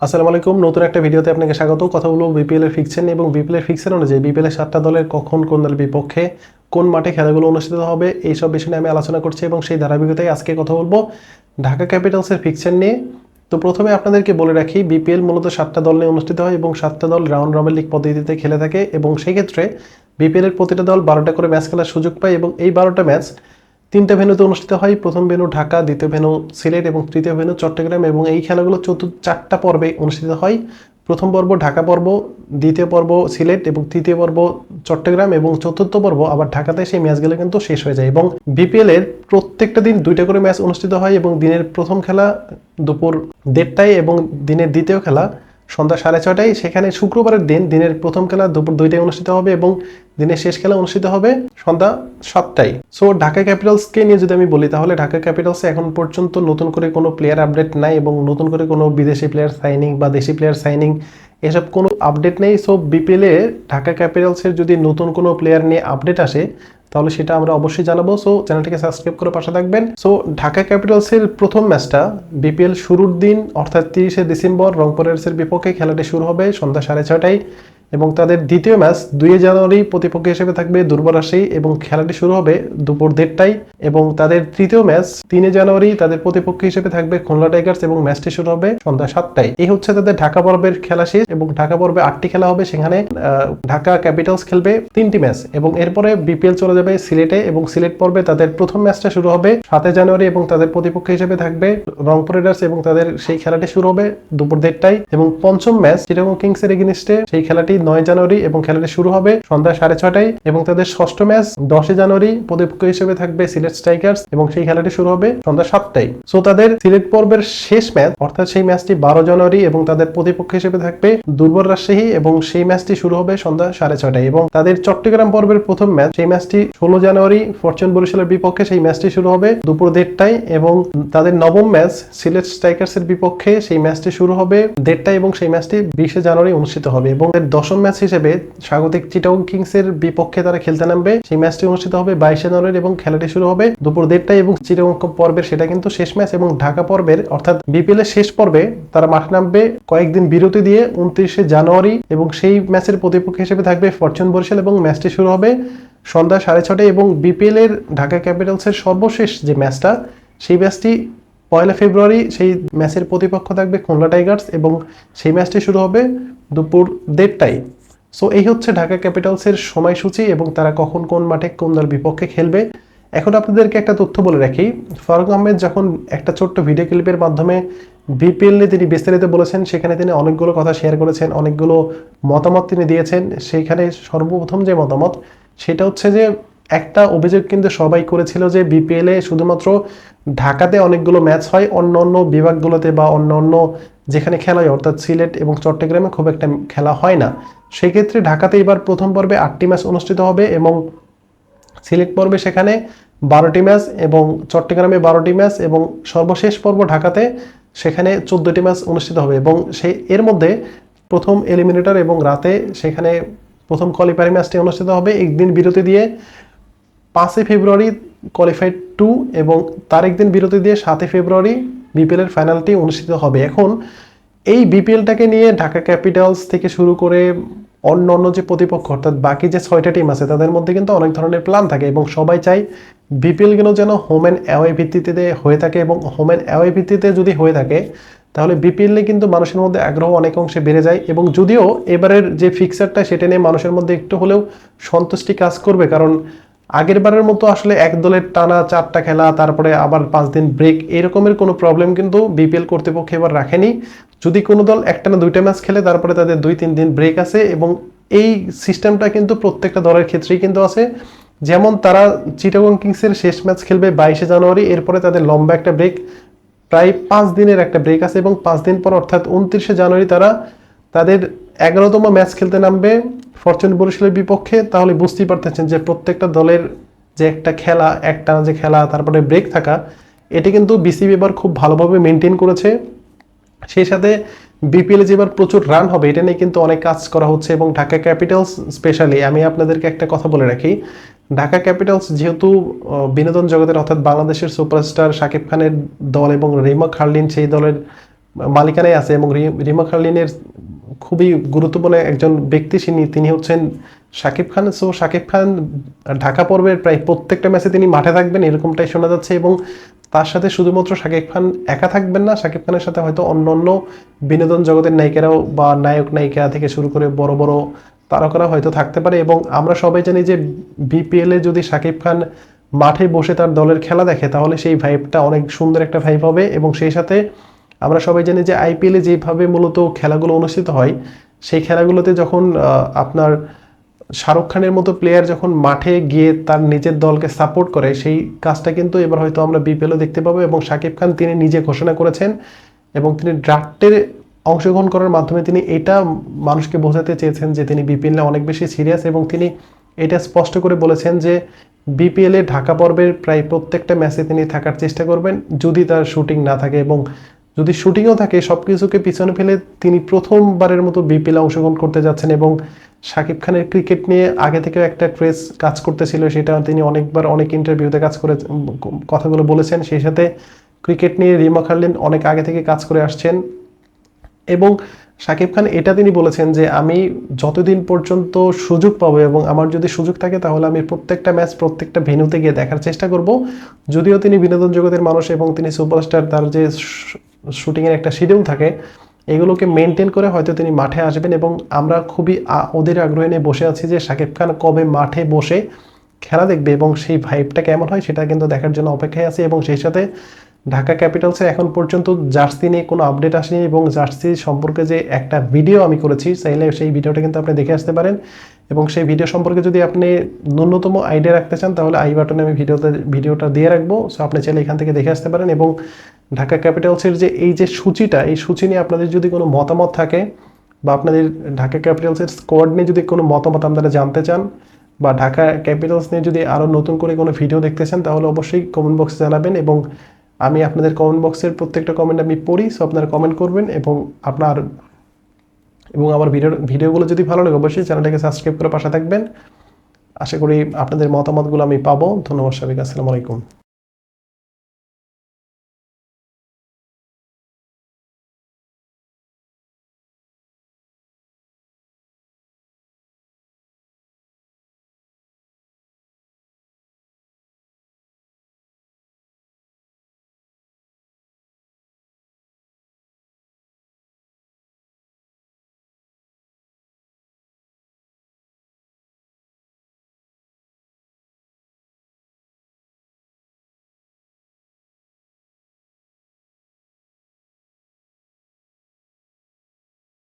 আসসালামু আলাইকুম, নতুন একটা ভিডিওতে আপনাকে স্বাগত। কথা বলব বিপিএল এর ফিকশন নিয়ে এবং বিপিএল এর ফিকশন অনুযায়ী বিপিএল এর সাতটা দলের কখন কোন দলের বিপক্ষে কোন মাঠে খেলাগুলো অনুষ্ঠিত হবে এই সব বিষয় নিয়ে আমি আলোচনা করছি এবং সেই ধারাবাহিকতায় আজকে কথা বলব ঢাকা ক্যাপিটালসের ফিকশন নিয়ে। তো প্রথমে আপনাদেরকে বলে রাখি বিপিএল মূলত সাতটা দল নিয়ে অনুষ্ঠিত হয় এবং সাতটা দল রাউন্ড রবিন লিগ পদ্ধতিতে খেলে থাকে এবং সেই ক্ষেত্রে বিপিএল এর প্রতিটা দল বারোটা করে ম্যাচ খেলার সুযোগ পায় এবং এই বারোটা ম্যাচ তিনটা ভেন্যুতে অনুষ্ঠিত হয়। প্রথম ভেন্যু ঢাকা, দ্বিতীয় ভেন্যু সিলেট এবং তৃতীয় ভেন্যু চট্টগ্রাম এবং এই খেলাগুলো চতুর্থ চারটা পর্বে অনুষ্ঠিত হয়। প্রথম পর্ব ঢাকা পর্ব, দ্বিতীয় পর্ব সিলেট এবং তৃতীয় পর্ব চট্টগ্রাম এবং চতুর্থ পর্ব আবার ঢাকাতে সেই ম্যাচগুলো কিন্তু শেষ হয়ে যায় এবং বিপিএল এর প্রত্যেকটা দিন দুইটা করে ম্যাচ অনুষ্ঠিত হয় এবং দিনের প্রথম খেলা দুপুর দেড়টায় এবং দিনের দ্বিতীয় খেলা সন্ধ্যা সাড়ে ছটায় সেখানে শুক্রবারের দিন, দিনের প্রথম খেলা দুপুর দুইটায় অনুষ্ঠিত হবে এবং দিনের শেষ খেলা অনুষ্ঠিত হবে সন্ধ্যা সাতটায়। সো ঢাকা ক্যাপিটালসকে নিয়ে যদি আমি বলি, তাহলে ঢাকা ক্যাপিটালসে এখন পর্যন্ত নতুন করে কোনো প্লেয়ার আপডেট নাই এবং নতুন করে কোনো বিদেশি প্লেয়ার সাইনিং বা দেশি প্লেয়ার সাইনিং এসব কোনো আপডেট নেই। সো বিপিএলে ঢাকা ক্যাপিটালসের যদি নতুন কোনো প্লেয়ার নিয়ে আপডেট আসে, তাহলে সেটা আমরা অবশ্যই জানাব। সো চ্যানেলটিকে সাবস্ক্রাইব করে পাশে থাকবেন। সো ঢাকা ক্যাপিটালসের প্রথম ম্যাচটা বিপিএল শুরুর দিন, অর্থাৎ তিরিশে ডিসেম্বর রংপুর রাইডার্সের বিপক্ষে খেলাটি শুরু হবে সন্ধ্যা সাড়ে ছটায় এবং তাদের দ্বিতীয় ম্যাচ দুই জানুয়ারি প্রতিপক্ষ হিসেবে থাকবে দুর্বল রাজশাহী এবং খেলাটি শুরু হবে দুপুর দেড়টায়। এবং তাদের তৃতীয় ম্যাচ তিনে জানুয়ারি তাদের প্রতিপক্ষ হিসেবে থাকবে খুলনা টাইগার্স এবং ম্যাচটি শুরু হবে সন্ধ্যা সাতটায়। এই হচ্ছে তাদের ঢাকা পর্বের খেলা শেষ এবং ঢাকা পর্বে আটটি খেলা হবে। সেখানে ঢাকা ক্যাপিটালস খেলবে তিনটি ম্যাচ এবং এরপরে বিপিএল চলে যাবে সিলেটে এবং সিলেট পর্বে তাদের প্রথম ম্যাচটা শুরু হবে সাতই জানুয়ারি এবং তাদের প্রতিপক্ষ হিসেবে থাকবে রংপুর রাইডার্স এবং তাদের সেই খেলাটি শুরু হবে দুপুর দেড়টায়। এবং পঞ্চম ম্যাচ চিটাগং কিংস এর এগেনিস্টে সেই খেলাটি নয় জানুয়ারি এবং খেলাটি শুরু হবে সন্ধ্যা সাড়ে ছটায় এবং তাদের ষষ্ঠ ম্যাচ দশই জানুয়ারি প্রতিপক্ষ হিসেবে থাকবে সিলেট স্ট্রাইকার্স এবং সেই খেলাটি শুরু হবে সন্ধ্যা সাতটায়। সো তাদের সিলেট পর্বের শেষ ম্যাচ, অর্থাৎ সেই ম্যাচটি বারো জানুয়ারি এবং তাদের প্রতিপক্ষ হিসেবে থাকবে দুর্বল রাজশাহী এবং সেই ম্যাচটি শুরু হবে সন্ধ্যা সাড়ে ছটায় এবং তাদের চট্টগ্রাম পর্বের প্রথম ম্যাচ, সেই ম্যাচটি ষোলো জানুয়ারি ফরচুন বরিশালের বিপক্ষে সেই ম্যাচটি শুরু হবে দুপুর দেড়টায় এবং তাদের নবম ম্যাচ সিলেট স্ট্রাইকার্স এর বিপক্ষে সেই ম্যাচটি শুরু হবে দেড়টায় এবং সেই ম্যাচটি বিশে জানুয়ারি অনুষ্ঠিত হবে এবং এর দশম ম্যাচ হিসেবে স্বাগতিক চিটাগং কিংস এর বিপক্ষে তারা খেলতে নামবে। সেই ম্যাচটি অনুষ্ঠিত হবে বাইশে জানুয়ারি এবং খেলাটি শুরু হবে দুপুর দেড়টায় এবং চিটাগং পর্বের সেটা কিন্তু শেষ ম্যাচ এবং ঢাকা পর্বের অর্থাৎ বিপিএল এর শেষ পর্বে তারা মাঠে নামবে কয়েকদিন বিরতি দিয়ে উনত্রিশে জানুয়ারি এবং সেই ম্যাচের প্রতিপক্ষ হিসেবে থাকবে ফরচুন বরিশাল এবং ম্যাচটি শুরু হবে সন্ধ্যা সাড়ে ছটায় এবং বিপিএল এর ঢাকা ক্যাপিটালসের সর্বশেষ যে ম্যাচটা, সেই ম্যাচটি পয়লা ফেব্রুয়ারি সেই ম্যাচের প্রতিপক্ষ থাকবে খুলনা টাইগার্স এবং সেই ম্যাচটি শুরু হবে দুপুর দেড়টায়। সো এই হচ্ছে ঢাকা ক্যাপিটালসের সময়সূচি এবং তারা কখন কোন মাঠে কোন দল বিপক্ষে খেলবে। এখন আপনাদেরকে একটা তথ্য বলে রাখি। ফারুক আহমেদ যখন একটা ছোট্ট ভিডিও ক্লিপের মাধ্যমে বিপিএল তিনি বিস্তারিত বলেছেন, সেখানে তিনি অনেকগুলো কথা শেয়ার করেছেন, অনেকগুলো মতামত তিনি দিয়েছেন। সেইখানে সর্বপ্রথম যে মতামত, সেটা হচ্ছে যে একটা অভিযোগ কিন্তু সবাই করেছিল যে বিপিএলে শুধুমাত্র ঢাকাতে অনেকগুলো ম্যাচ হয়, অন্য অন্য বিভাগগুলোতে বা অন্য অন্য যেখানে খেলা হয়, অর্থাৎ সিলেট এবং চট্টগ্রামে খুব একটা খেলা হয় না। সেক্ষেত্রে ঢাকাতে এবার প্রথম পর্বে আটটি ম্যাচ অনুষ্ঠিত হবে এবং সিলেট পর্বে সেখানে বারোটি ম্যাচ এবং চট্টগ্রামে বারোটি ম্যাচ এবং সর্বশেষ পর্ব ঢাকাতে সেখানে চোদ্দোটি ম্যাচ অনুষ্ঠিত হবে এবং সেই এর মধ্যে প্রথম এলিমিনেটর এবং রাতে সেখানে প্রথম কোয়ালিফায়ার ম্যাচটি অনুষ্ঠিত হবে। একদিন বিরতি দিয়ে পাঁচই ফেব্রুয়ারি কোয়ালিফাইড টু এবং তার একদিন বিরতি দিয়ে সাতই ফেব্রুয়ারি বিপিএল এর ফাইনালটি অনুষ্ঠিত হবে। এখন এই বিপিএলটাকে নিয়ে ঢাকা ক্যাপিটালস থেকে শুরু করে অন্য অন্য যে প্রতিপক্ষ, অর্থাৎ বাকি যে ছয়টা টিম আছে, তাদের মধ্যে কিন্তু অনেক ধরনের প্ল্যান থাকে এবং সবাই চায় বিপিএলগুলো যেন হোম অ্যান্ড অ্যাওয়ে ভিত্তিতে হয়ে থাকে এবং হোম অ্যান্ড অ্যাওয়ে ভিত্তিতে যদি হয়ে থাকে, তাহলে বিপিএলে কিন্তু মানুষের মধ্যে আগ্রহ অনেক অংশে বেড়ে যায় এবং যদিও এবারের যে ফিক্সারটা সেটা নিয়ে মানুষের মধ্যে একটু হলেও সন্তুষ্টি কাজ করবে। কারণ আগের বারের মতো আসলে এক দলের টানা চারটা খেলা, তারপরে আবার পাঁচ দিন ব্রেক এরকমের কোনো প্রবলেম কিন্তু বিপিএল কর্তৃপক্ষ এবার রাখেনি। যদি কোনো দল একটা না দুইটা ম্যাচ খেলে, তারপরে তাদের দুই তিন দিন ব্রেক আছে এবং এই সিস্টেমটা কিন্তু প্রত্যেকটা দলের ক্ষেত্রেই কিন্তু আছে। যেমন তারা চিটাগং কিংসের শেষ ম্যাচ খেলবে বাইশে জানুয়ারি, এরপরে তাদের লম্বা একটা ব্রেক প্রায় পাঁচ দিনের একটা ব্রেক আছে এবং পাঁচ দিন পর অর্থাৎ উনত্রিশে জানুয়ারি তারা তাদের এগারোতম ম্যাচ খেলতে নামবে ফরচুন বরিশালের বিপক্ষে, তাহলে বুঝতেই পারতেছেন যে প্রত্যেকটা দলের যে একটা খেলা, একটা যে খেলা, তারপরে ব্রেক থাকা, এটি কিন্তু বিসিবি এবার খুব ভালোভাবে মেনটেন করেছে। সেই সাথে বিপিএল যে এবার প্রচুর রান হবে, এটা নিয়ে কিন্তু অনেক কাজ করা হচ্ছে এবং ঢাকা ক্যাপিটালস স্পেশালি আমি আপনাদেরকে একটা কথা বলে রাখি, ঢাকা ক্যাপিটালস যেহেতু বিনোদন জগতের অর্থাৎ বাংলাদেশের সুপারস্টার শাকিব খানের দল এবং রিমা খার্লিন সেই দলের মালিকানায় আছে এবং রিমা খালিনের খুবই গুরুত্বপূর্ণ একজন ব্যক্তি তিনি তিনি হচ্ছেন শাকিব খান। সো শাকিব খান ঢাকা পর্বের প্রায় প্রত্যেকটা ম্যাচে তিনি মাঠে থাকবেন, এরকমটাই শোনা যাচ্ছে এবং তার সাথে শুধুমাত্র শাকিব খান একা থাকবেন না, শাকিব খানের সাথে হয়তো অন্য অন্য বিনোদন জগতের নায়িকারাও বা নায়ক, নায়িকা থেকে শুরু করে বড় বড় তারকারা হয়তো থাকতে পারে এবং আমরা সবাই জানি যে বিপিএল যদি শাকিব খান মাঠে বসে তার দলের খেলা দেখে, তাহলে সেই ভাইবটা অনেক সুন্দর একটা ভাইব হবে এবং সেই সাথে আমরা সবাই জানি যে আইপিএলে যেভাবে মূলত খেলাগুলো অনুষ্ঠিত হয়, সেই খেলাগুলোতে যখন আপনার শাহরুখ খানের মতো প্লেয়ার যখন মাঠে গিয়ে তার নিজের দলকে সাপোর্ট করে, সেই কাজটা কিন্তু এবার হয়তো আমরা বিপিএলও দেখতে পাবো এবং শাকিব খান তিনি নিজে ঘোষণা করেছেন এবং তিনি ড্রাফটের অংশগ্রহণ করার মাধ্যমে তিনি এটা মানুষকে বোঝাতে চেয়েছেন যে তিনি বিপিএলে অনেক বেশি সিরিয়াস এবং তিনি এটা স্পষ্ট করে বলেছেন যে বিপিএলে ঢাকা পর্বের প্রায় প্রত্যেকটা ম্যাচে তিনি থাকার চেষ্টা করবেন, যদি তার শুটিং না থাকে এবং যদি শুটিংও থাকে সব কিছুকে পিছনে ফেলে তিনি প্রথমবারের মতো বিপিএলে অংশগ্রহণ করতে যাচ্ছেন এবং শাকিব খানের ক্রিকেট নিয়ে আগে থেকেও একটা ক্রেজ কাজ করতেছিল, সেটা তিনি অনেকবার অনেক ইন্টারভিউতে কাজ করে, কথাগুলো বলেছেন, সেই সাথে ক্রিকেট নিয়ে রিমা খার্লিন অনেক আগে থেকে কাজ করে আসছেন। এবং শাকিব খান এটা তিনি বলেছেন যে, আমি যতদিন পর্যন্ত সুযোগ পাবো এবং আমার যদি সুযোগ থাকে, তাহলে আমি প্রত্যেকটা ম্যাচ প্রত্যেকটা ভেন্যুতে গিয়ে দেখার চেষ্টা করব। যদিও তিনি বিনোদন জগতের মানুষ এবং তিনি সুপারস্টার তার যে শুটিংয়ের একটা শিডিউল থাকে, এগুলোকে মেনটেন করে হয়তো তিনি মাঠে আসবেন এবং আমরা খুবই ওদের আগ্রহ নিয়ে বসে আছি যে শাকিব খান কবে মাঠে বসে খেলা দেখবে এবং সেই ভাইবটা কেমন হয় সেটা কিন্তু দেখার জন্য অপেক্ষায় আছে এবং সেই সাথে ঢাকা ক্যাপিটালসের এখন পর্যন্ত জার্সি নিয়ে কোনো আপডেট আসেনি এবং জার্সি সম্পর্কে যে একটা ভিডিও আমি করেছি, চাইলে সেই ভিডিওটা কিন্তু আপনি দেখে আসতে পারেন। এবং সেই ভিডিও সম্পর্কে যদি আপনি ন্যূনতম আইডিয়া রাখতে চান, তাহলে আই বাটনে আমি ভিডিওতে ভিডিওটা দিয়ে রাখব। সো আপনি চাইলে এখান থেকে দেখে আসতে পারেন এবং ঢাকা ক্যাপিটালসের যে এই যে সূচিটা, এই সূচি নিয়ে আপনাদের যদি কোনো মতামত থাকে বা আপনাদের ঢাকা ক্যাপিটালসের স্কোয়াড নিয়ে যদি কোনো মতামত আপনারা জানতে চান বা ঢাকা ক্যাপিটালস নিয়ে যদি আরও নতুন করে কোনো ভিডিও দেখতে চান, তাহলে অবশ্যই কমেন্ট বক্সে জানাবেন এবং আমি আপনাদের কমেন্ট বক্সের প্রত্যেকটা কমেন্ট আমি পড়ি। সো আপনারা কমেন্ট করবেন এবং আপনার এবং আমার ভিডিও, ভিডিওগুলো যদি ভালো লাগে, অবশ্যই চ্যানেলটাকে সাবস্ক্রাইব করে পাশে থাকবেন। আশা করি আপনাদের মতামতগুলো আমি পাবো। ধন্যবাদ সবাইকে, আসসালামু আলাইকুম।